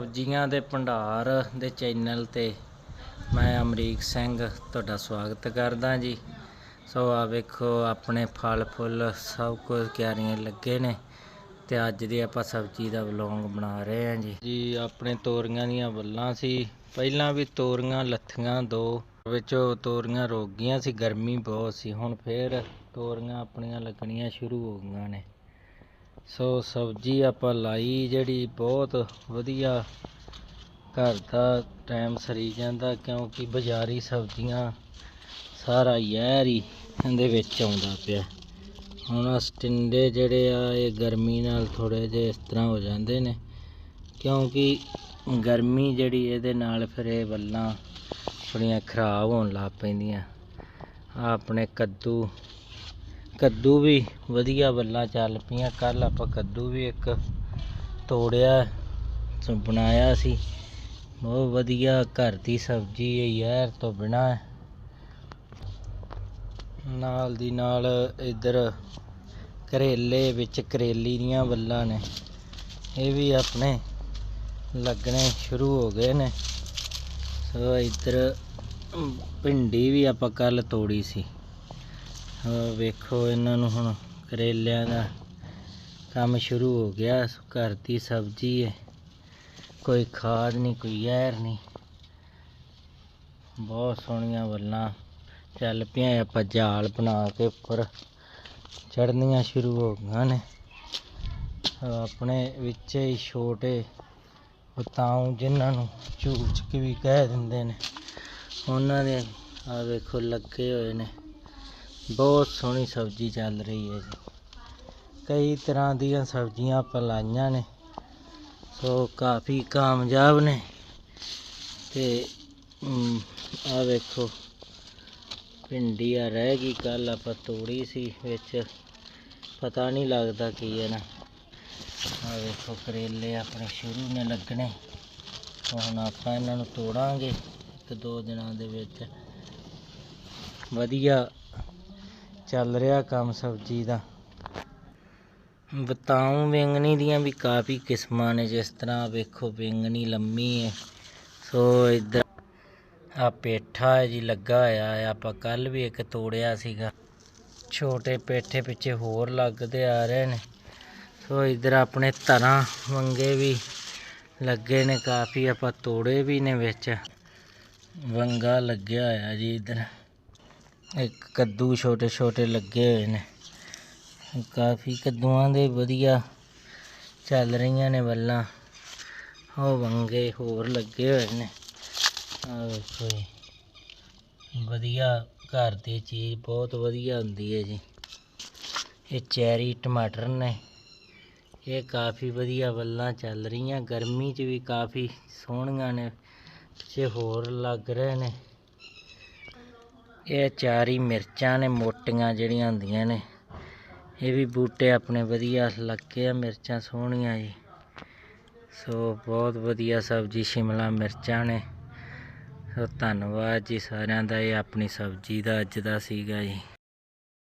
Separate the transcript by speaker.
Speaker 1: ਸਬਜ਼ੀਆਂ ਦੇ ਭੰਡਾਰ ਦੇ ਚੈਨਲ ਤੇ ਮੈਂ ਅਮਰੀਕ ਸਿੰਘ ਤੁਹਾਡਾ ਸਵਾਗਤ ਕਰਦਾ ਜੀ। ਸੋ ਆ ਵੇਖੋ, ਆਪਣੇ ਫਲ ਫੁੱਲ ਸਭ ਕੁਝ ਕਿਆਰੀਆਂ ਲੱਗੇ ਨੇ ਤੇ ਅੱਜ ਦੀ ਆਪਾਂ ਸਬਜ਼ੀ ਦਾ ਵਲੌਗ ਬਣਾ ਰਹੇ ਹਾਂ ਜੀ। ਜੀ, ਆਪਣੇ ਤੋਰੀਆਂ ਦੀਆਂ ਵੱਲਾਂ ਸੀ। ਪਹਿਲਾਂ ਵੀ ਤੋਰੀਆਂ, ਲੱਥੀਆਂ ਦੋ, ਵਿੱਚੋਂ ਤੋਰੀਆਂ ਰੁਕ ਗਈਆਂ ਸੀ, ਗਰਮੀ ਬਹੁਤ ਸੀ। ਹੁਣ ਫੇਰ ਤੋਰੀਆਂ ਆਪਣੀਆਂ ਲੱਗਣੀਆਂ ਸ਼ੁਰੂ ਹੋ ਗਈਆਂ ਨੇ। ਸੋ ਸਬਜ਼ੀ ਆਪਾਂ ਲਾਈ ਜਿਹੜੀ ਬਹੁਤ ਵਧੀਆ। ਘਰ ਦਾ ਟਾਈਮ ਸਰੀ ਜਾਂਦਾ ਕਿਉਂਕਿ ਬਾਜ਼ਾਰੀ ਸਬਜ਼ੀਆਂ ਸਾਰਾ ਯਾਰ ਹੀ ਇਹਦੇ ਵਿੱਚ ਆਉਂਦਾ ਪਿਆ। ਹੁਣ ਆਹ ਸਟਿੰਡੇ ਜਿਹੜੇ ਆ, ਇਹ ਗਰਮੀ ਨਾਲ ਥੋੜੇ ਜਿਹੇ ਇਸ ਤਰ੍ਹਾਂ ਹੋ ਜਾਂਦੇ ਨੇ ਕਿਉਂਕਿ ਗਰਮੀ ਜਿਹੜੀ ਇਹਦੇ ਨਾਲ ਫਿਰ ਇਹ ਵੱਲਾਂ ਥੋੜ੍ਹੀਆਂ ਖਰਾਬ ਹੋਣ ਲੱਗ ਪੈਂਦੀਆਂ। ਆਹ ਆਪਣੇ ਕੱਦੂ ਕੱਦੂ ਵੀ ਵਧੀਆ ਬੱਲਾਂ ਚੱਲ ਪਈਆਂ। ਕੱਲ ਆਪਾਂ ਕੱਦੂ ਵੀ ਇੱਕ ਤੋੜਿਆ ਬਣਾਇਆ ਸੀ। ਬਹੁਤ ਵਧੀਆ ਘਰ ਦੀ ਸਬਜ਼ੀ ਹੈ ਯਾਰ ਤੋਂ ਬਿਨਾ। ਨਾਲ ਦੀ ਨਾਲ ਇੱਧਰ ਕਰੇਲੇ ਵਿੱਚ ਕਰੇਲੀ ਦੀਆਂ ਬੱਲਾਂ ਨੇ। ਇਹ ਵੀ ਆਪਣੇ ਲੱਗਣੇ ਸ਼ੁਰੂ ਹੋ ਗਏ ਨੇ। ਸੋ ਇੱਧਰ ਭਿੰਡੀ ਵੀ ਆਪਾਂ ਕੱਲ ਤੋੜੀ ਸੀ। ਵੇਖੋ ਇਹਨਾਂ ਨੂੰ ਹੁਣ ਕਰੇਲਿਆਂ ਦਾ ਕੰਮ ਸ਼ੁਰੂ ਹੋ ਗਿਆ, ਘਰ ਦੀ ਸਬਜ਼ੀ ਹੈ। ਕੋਈ ਖਾਦ ਨਹੀਂ, ਕੋਈ ਜ਼ਹਿਰ ਨਹੀਂ। ਬਹੁਤ ਸੋਹਣੀਆਂ ਵੱਲਾਂ ਚੱਲ ਪਿਆ ਆਪਾਂ ਜਾਲ ਬਣਾ ਕੇ ਉੱਪਰ ਚੜਨੀਆਂ ਸ਼ੁਰੂ ਹੋ ਗਈਆਂ ਨੇ। ਆਪਣੇ ਵਿੱਚ ਹੀ ਛੋਟੇ ਬਤਾਉ ਜਿਨ੍ਹਾਂ ਨੂੰ ਝੂਚ ਵੀ ਕਹਿ ਦਿੰਦੇ ਨੇ। ਉਹਨਾਂ ਦੇ ਆ ਵੇਖੋ ਲੱਗੇ ਹੋਏ ਨੇ। ਬਹੁਤ ਸੋਹਣੀ ਸਬਜ਼ੀ ਚੱਲ ਰਹੀ ਹੈ ਜੀ। ਕਈ ਤਰ੍ਹਾਂ ਦੀਆਂ ਸਬਜ਼ੀਆਂ ਆਪਾਂ ਲਾਈਆਂ ਨੇ, ਸੋ ਕਾਫੀ ਕਾਮਯਾਬ ਨੇ। ਤੇ ਆ ਵੇਖੋ ਭਿੰਡੀ ਆ ਰਹਿ ਗਈ ਕੱਲ ਆਪਾਂ ਤੋੜੀ ਸੀ ਵਿੱਚ। ਪਤਾ ਨਹੀਂ ਲੱਗਦਾ ਕੀ ਹੈ ਨਾ। ਆ ਵੇਖੋ, ਕਰੇਲੇ ਆਪਣੇ ਸ਼ੁਰੂ ਨੇ ਲੱਗਣੇ। ਹੁਣ ਆਪਾਂ ਇਹਨਾਂ ਨੂੰ ਤੋੜਾਂਗੇ, ਇੱਕ ਦੋ ਦਿਨਾਂ ਦੇ ਵਿੱਚ। ਵਧੀਆ ਚੱਲ ਰਿਹਾ ਕੰਮ ਸਬਜ਼ੀ ਦਾ। ਬਤਾਉ ਬੈਂਗਣੀ ਦੀਆਂ ਵੀ ਕਾਫੀ ਕਿਸਮਾਂ ਨੇ, ਜਿਸ ਤਰ੍ਹਾਂ ਵੇਖੋ ਬੈਂਗਣੀ ਲੰਮੀ ਹੈ ਸੋ ਇੱਧਰ ਆ ਪੇਠਾ ਹੈ ਜੀ, ਲੱਗਾ ਹੋਇਆ ਹੈ। ਆਪਾਂ ਕੱਲ ਵੀ ਇੱਕ ਤੋੜਿਆ ਸੀਗਾ। ਛੋਟੇ ਪੇਠੇ ਪਿੱਛੇ ਹੋਰ ਲੱਗਦੇ ਆ ਰਹੇ ਨੇ। ਸੋ ਇੱਧਰ ਆਪਣੇ ਤਰਾਂ ਵੰਗੇ ਵੀ ਲੱਗੇ ਨੇ, ਕਾਫੀ ਆਪਾਂ ਤੋੜੇ ਵੀ ਨੇ ਵਿੱਚ। ਵੰਗਾ ਲੱਗਿਆ ਹੋਇਆ ਜੀ ਇੱਧਰ। ਇੱਕ ਕੱਦੂ ਛੋਟੇ ਛੋਟੇ ਲੱਗੇ ਹੋਏ ਨੇ। ਕਾਫੀ ਕੱਦੂਆਂ ਦੇ ਵਧੀਆ ਚੱਲ ਰਹੀਆਂ ਨੇ ਵੱਲਾਂ ਉਹ ਵੰਗੇ ਹੋਰ ਲੱਗੇ ਹੋਏ ਨੇ। ਆ ਵੇਖੋ ਜੀ। ਵਧੀਆ ਘਰ ਦੀ ਚੀਜ਼ ਬਹੁਤ ਵਧੀਆ ਹੁੰਦੀ ਹੈ ਜੀ। ਇਹ ਚੈਰੀ ਟਮਾਟਰ ਨੇ। ਇਹ ਕਾਫੀ ਵਧੀਆ ਵੱਲਾਂ ਚੱਲ ਰਹੀਆਂ। ਗਰਮੀ 'ਚ ਵੀ ਕਾਫੀ ਸੋਹਣੀਆਂ ਨੇ। ਪਿੱਛੇ ਹੋਰ ਲੱਗ ਰਹੇ ਨੇ। ਇਹ ਚਾਰੀ ਮਿਰਚਾਂ ਨੇ, ਮੋਟੀਆਂ ਜਿਹੜੀਆਂ ਹੁੰਦੀਆਂ ਨੇ। ਇਹ ਵੀ ਬੂਟੇ ਆਪਣੇ ਵਧੀਆ ਲੱਗੇ ਆ, ਮਿਰਚਾਂ ਸੋਹਣੀਆਂ ਜੀ। ਸੋ ਬਹੁਤ ਵਧੀਆ ਸਬਜ਼ੀ, ਸ਼ਿਮਲਾ ਮਿਰਚਾਂ ਨੇ। ਸੋ ਧੰਨਵਾਦ ਜੀ ਸਾਰਿਆਂ ਦਾ, ਇਹ ਆਪਣੀ ਸਬਜ਼ੀ ਦਾ ਅੱਜ ਦਾ ਸੀਗਾ ਜੀ।